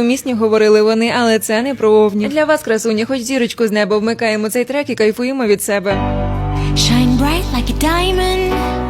несумісні, говорили вони, але це не про овні. Для вас, красуні, хоч зірочку з неба вмикаємо цей трек і кайфуємо від себе. Shine bright like a diamond.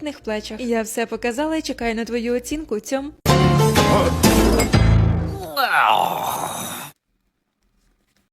тендітних плечах. Я все показала і чекаю на твою оцінку. Цьом.